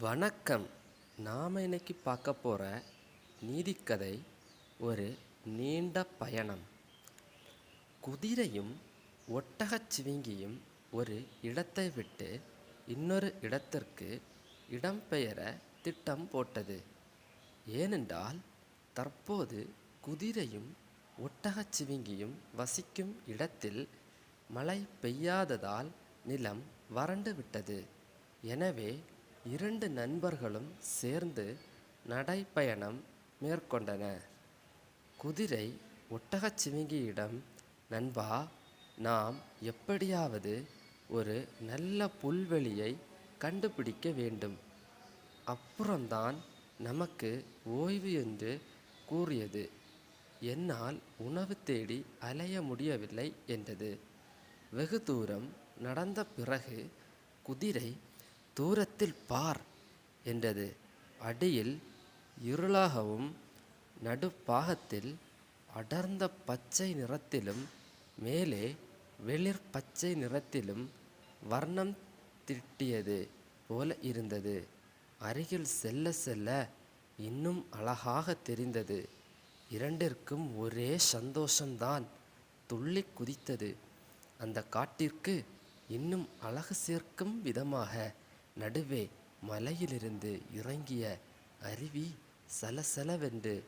வணக்கம். நாம் இன்னைக்கு பார்க்க போகிற நீதிக்கதை ஒரு நீண்ட பயணம். குதிரையும் ஒட்டகச் சிவிங்கியும் ஒரு இடத்தை விட்டு இன்னொரு இடத்திற்கு இடம்பெயர திட்டம் போட்டது. ஏனென்றால் தற்போது குதிரையும் ஒட்டகச் சிவிங்கியும் வசிக்கும் இடத்தில் மழை பெய்யாததால் நிலம் வறண்டு விட்டது. எனவே இரண்டு நண்பர்களும் சேர்ந்து நடைப்பயணம் மேற்கொண்டன. குதிரை ஒட்டகச் சிவிங்கியிடம் நண்பா நாம் எப்படியாவது ஒரு நல்ல புல்வெளியை கண்டுபிடிக்க வேண்டும். அப்புறம்தான் நமக்கு ஓய்வு என்று கூறியது. என்னால் உணவு தேடி அலைய முடியவில்லை என்றது. வெகு தூரம் நடந்த பிறகு குதிரை தூரத்தில் பார் என்றது. அடியில் இருளாகவும் நடுப்பாகத்தில் அடர்ந்த பச்சை நிறத்திலும் மேலே வெளிர் பச்சை நிறத்திலும் வர்ணம் திட்டியது போல இருந்தது. அருகில் செல்ல செல்ல இன்னும் அழகாக தெரிந்தது. இரண்டிற்கும் ஒரே சந்தோஷம்தான் துள்ளி குதித்தது. அந்த காட்டிற்கு இன்னும் அழகு சேர்க்கும் விதமாக நடுவே மலையிலிருந்து இறங்கிய அருவி சலசலவென்று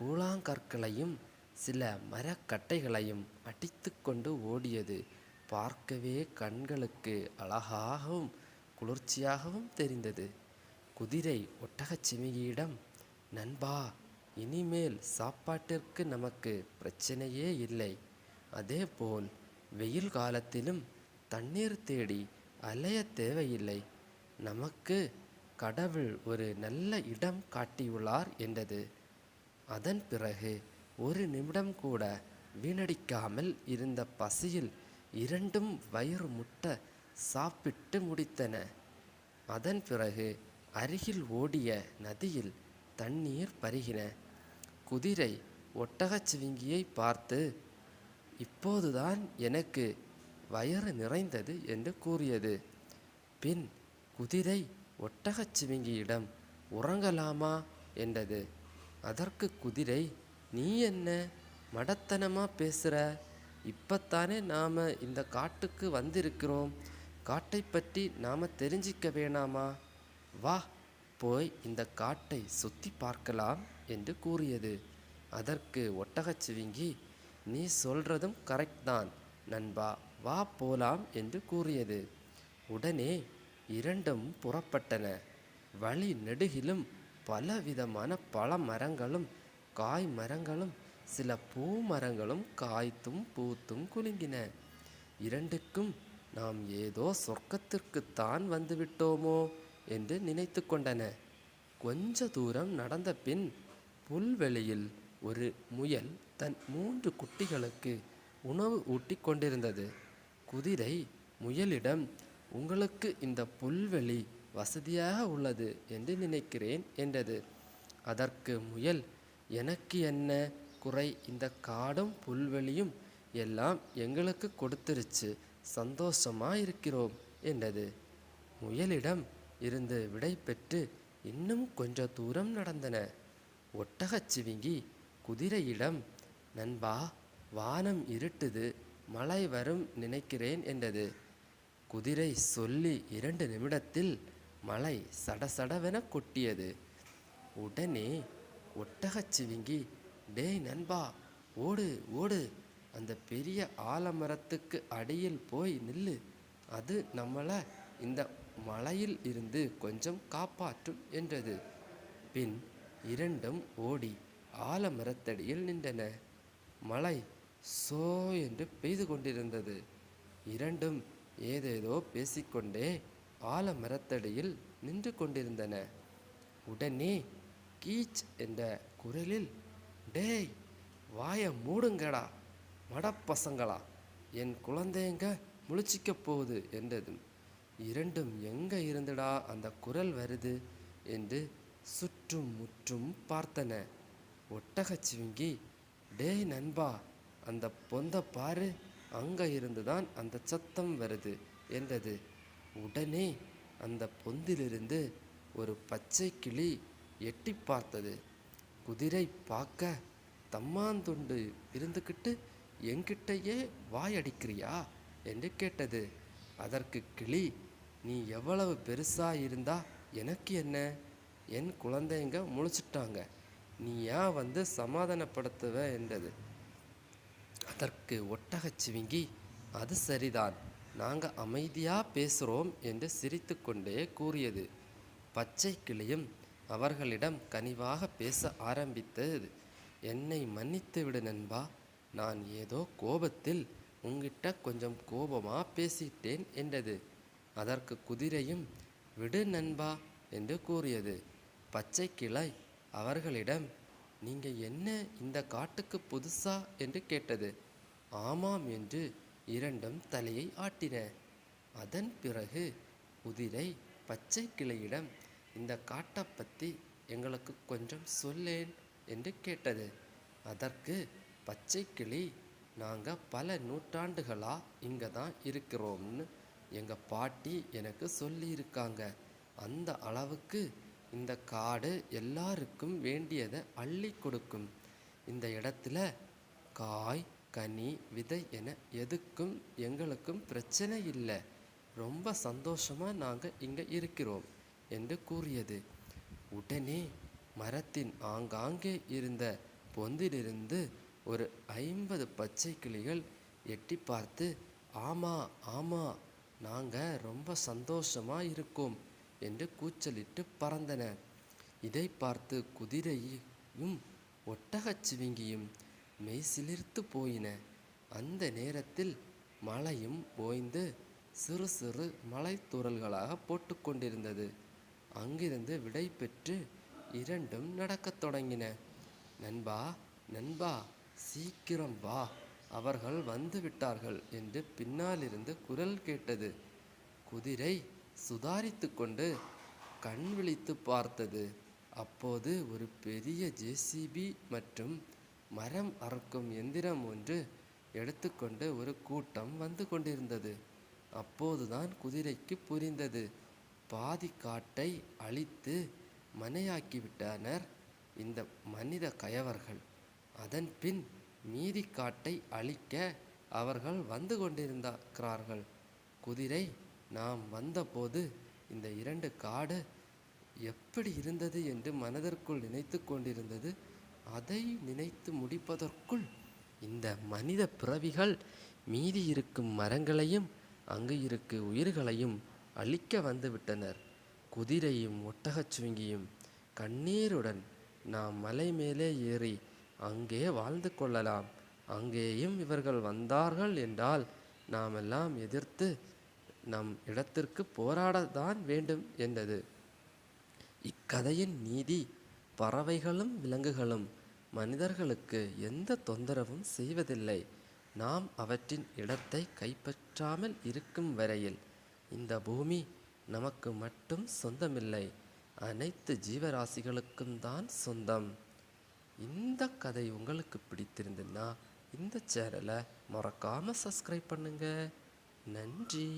கூழாங்கற்களையும் சில மரக்கட்டைகளையும் அடித்துக்கொண்டு ஓடியது. பார்க்கவே கண்களுக்கு அழகாகவும் குளிர்ச்சியாகவும் தெரிந்தது. குதிரை ஒட்டகச் நண்பா இனிமேல் சாப்பாட்டிற்கு நமக்கு பிரச்சனையே இல்லை. அதேபோல் வெயில் காலத்திலும் தண்ணீர் தேடி அலைய தேவையில்லை. நமக்கு கடவுள் ஒரு நல்ல இடம் காட்டியுள்ளார் என்றது. அதன் பிறகு ஒரு நிமிடம் கூட வீணடிக்காமல் இருந்த பசியில் இரண்டும் வயிறு முட்ட சாப்பிட்டு முடித்தன. அதன் பிறகு அருகில் ஓடிய நதியில் தண்ணீர் பருகின. குதிரை ஒட்டகச் சிவிங்கியை பார்த்து இப்போதுதான் எனக்கு வயிறு நிறைந்தது என்று கூறியது. பின் குதிரை ஒட்டகச் சிவிங்கியிடம் உறங்கலாமா என்றது. அதற்கு குதிரை நீ என்ன மடத்தனமாக பேசுகிற இப்போத்தானே நாம் இந்த காட்டுக்கு வந்திருக்கிறோம். காட்டை பற்றி நாம் தெரிஞ்சிக்க வேணாமா? வா போய் இந்த காட்டை சுற்றி பார்க்கலாம் என்று கூறியது. அதற்கு ஒட்டகச் சிவிங்கி நீ சொல்கிறதும் கரெக்ட் தான் நண்பா. வா போலாம் என்று கூறியது. உடனே இரண்டும் புறப்பட்டன. வழி நெடுகிலும் பலவிதமான பழ மரங்களும் காய் மரங்களும் சில பூ மரங்களும் காய்த்தும் பூத்தும் குலுங்கின. இரண்டுக்கும் நாம் ஏதோ சொர்க்கத்திற்குத்தான் வந்துவிட்டோமோ என்று நினைத்து கொண்டன. கொஞ்ச தூரம் நடந்த பின் புல்வெளியில் ஒரு முயல் தன் மூன்று குட்டிகளுக்கு உணவு ஊட்டிக் கொண்டிருந்தது. குதிரை முயலிடம் உங்களுக்கு இந்த புல்வெளி வசதியாக உள்ளது என்று நினைக்கிறேன் என்றது. அதற்கு முயல் எனக்கு என்ன குறை? இந்த காடும் புல்வெளியும் எல்லாம் எங்களுக்கு கொடுத்துருச்சு. சந்தோஷமா இருக்கிறோம் என்றது. முயலிடம் இருந்து விடை பெற்று இன்னும் கொஞ்ச தூரம் நடந்தன. ஒட்டகச் சிவிங்கி குதிரையிடம் நண்பா வானம் இருட்டுது. மழை வரும் நினைக்கிறேன் என்றது. குதிரை சொல்லி இரண்டு நிமிடத்தில் மலை சடசடவென கொட்டியது. உடனே ஒட்டகச் சிவிங்கி டேய் நண்பா ஓடு ஓடு. அந்த பெரிய ஆலமரத்துக்கு அடியில் போய் நில்லு. அது நம்மளை இந்த மலையில் இருந்து கொஞ்சம் காப்பாற்றும் என்றது. பின் இரண்டும் ஓடி ஆலமரத்தடியில் நின்றன. மலை சோ என்று பெய்து கொண்டிருந்தது. இரண்டும் ஏதேதோ பேசிக்கொண்டே ஆலமரத்தடியில் நின்று கொண்டிருந்தன. உடனே கீச் என்ற குரலில் டேய் வாய மூடுங்கடா மடப்பசங்களா என் குழந்தைங்க முழிச்சிக்க போகுது என்றதும் இரண்டும் எங்க இருந்துடா அந்த குரல் வருது? என்று சுற்றும் முற்றும் பார்த்தன. ஒட்டகச்சிவிங்கி டேய் நண்பா அந்த பொந்த பாரு அங்கே இருந்துதான் அந்த சத்தம் வருது என்றது. உடனே அந்த பொந்திலிருந்து ஒரு பச்சை கிளி எட்டி பார்த்தது. குதிரை பார்க்க தம்மாந்துண்டு இருந்துக்கிட்டு என்கிட்டயே வாயடிக்கிறியா? என்று கேட்டது. அதற்கு கிளி நீ எவ்வளவு பெருசாக இருந்தா எனக்கு என்ன? என் குழந்தைங்க முழிச்சிட்டாங்க. நீ ஏன் வந்து சமாதானப்படுத்துவ? என்றது. அதற்கு ஒட்டகச்சிவிங்கி அது சரிதான். நாங்கள் அமைதியா பேசுகிறோம் என்று சிரித்துக்கொண்டே கூறியது. பச்சை கிளியும் அவர்களிடம் கனிவாக பேச ஆரம்பித்தது. என்னை மன்னித்து விடு நண்பா. நான் ஏதோ கோபத்தில் உங்கிட்ட கொஞ்சம் கோபமாக பேசிட்டேன் என்றது. அதற்கு குதிரையும் விடு நண்பா என்று கூறியது. பச்சை கிளை அவர்களிடம் நீங்கள் என்ன இந்த காட்டுக்கு புதுசா? என்று கேட்டது. ஆமாம் என்று இரண்டும் தலையை ஆட்டின. அதன் பிறகு குதிரை பச்சை கிளையிடம் இந்த காட்டை பற்றி எங்களுக்கு கொஞ்சம் சொல்லேன் என்று கேட்டது. அதற்கு பச்சை கிளி நாங்கள் பல நூற்றாண்டுகளாக இங்கே தான் இருக்கிறோம்னு எங்கள் பாட்டி எனக்கு சொல்லியிருக்காங்க. அந்த அளவுக்கு இந்த காடு எல்லாருக்கும் வேண்டியதை அள்ளி கொடுக்கும். இந்த இடத்துல காய் கனி விதை என எதுக்கும் எங்களுக்கும் பிரச்சனை இல்லை. ரொம்ப சந்தோஷமாக நாங்கள் இங்கே இருக்கிறோம் என்று கூறியது. உடனே மரத்தின் ஆங்காங்கே இருந்த பொந்திலிருந்து ஒரு ஐம்பது பச்சை கிளிகள் எட்டி பார்த்து ஆமா ஆமா நாங்கள் ரொம்ப சந்தோஷமாக இருக்கோம் என்று கூச்சலிட்டு பறந்தன. இதை பார்த்து குதிரையும் ஒட்டகச்சிவிங்கியும் மெய் சிலிர்த்து போயின. அந்த நேரத்தில் மழையும் ஓய்ந்து சிறு சிறு மலைத்தூறல்களாக போட்டுக்கொண்டிருந்தது அங்கிருந்து விடை பெற்று இரண்டும் நடக்கத் தொடங்கின. நண்பா நண்பா சீக்கிரம் வா. அவர்கள் வந்து விட்டார்கள் என்று பின்னாலிருந்து குரல் கேட்டது. குதிரை சுதாரித்து கொண்டு கண் விழித்து பார்த்தது. அப்போது ஒரு பெரிய ஜேசிபி மற்றும் மரம் அறுக்கும் எந்திரம் ஒன்று எடுத்துக்கொண்டு ஒரு கூட்டம் வந்து கொண்டிருந்தது. அப்போதுதான் குதிரைக்கு புரிந்தது. பாதி காட்டை அழித்து மனையாக்கிவிட்டனர் இந்த மனித கயவர்கள். அதன் பின் மீதி காட்டை அழிக்க அவர்கள் வந்து கொண்டிருந்தார்கள் குதிரை நாம் வந்தபோது இந்த இரண்டு காடு எப்படி இருந்தது என்று மனதிற்குள் நினைத்து கொண்டிருந்தது. அதை நினைத்து முடிப்பதற்குள் இந்த மனித பிறவிகள் மீதி இருக்கும் மரங்களையும் அங்கு இருக்கு உயிர்களையும் அழிக்க வந்துவிட்டனர் குதிரையும் ஒட்டகச் சுவங்கியும் கண்ணீருடன் நாம் மலை மேலே ஏறி அங்கே வாழ்ந்து கொள்ளலாம். அங்கேயும் இவர்கள் வந்தார்கள் என்றால் நாமெல்லாம் எதிர்த்து நம் இடத்திற்கு போராடத்தான் வேண்டும் என்றது. இக்கதையின் நீதி பறவைகளும் விலங்குகளும் மனிதர்களுக்கு எந்த தொந்தரவும் செய்வதில்லை. நாம் அவற்றின் இடத்தை கைப்பற்றாமல் இருக்கும் வரையில் இந்த பூமி நமக்கு மட்டும் சொந்தமில்லை. அனைத்து ஜீவராசிகளுக்கும் தான் சொந்தம். இந்த கதை உங்களுக்கு பிடித்திருந்ததுன்னா இந்த சேனலை மறக்காமல் சப்ஸ்கிரைப் பண்ணுங்கள் நன்றி.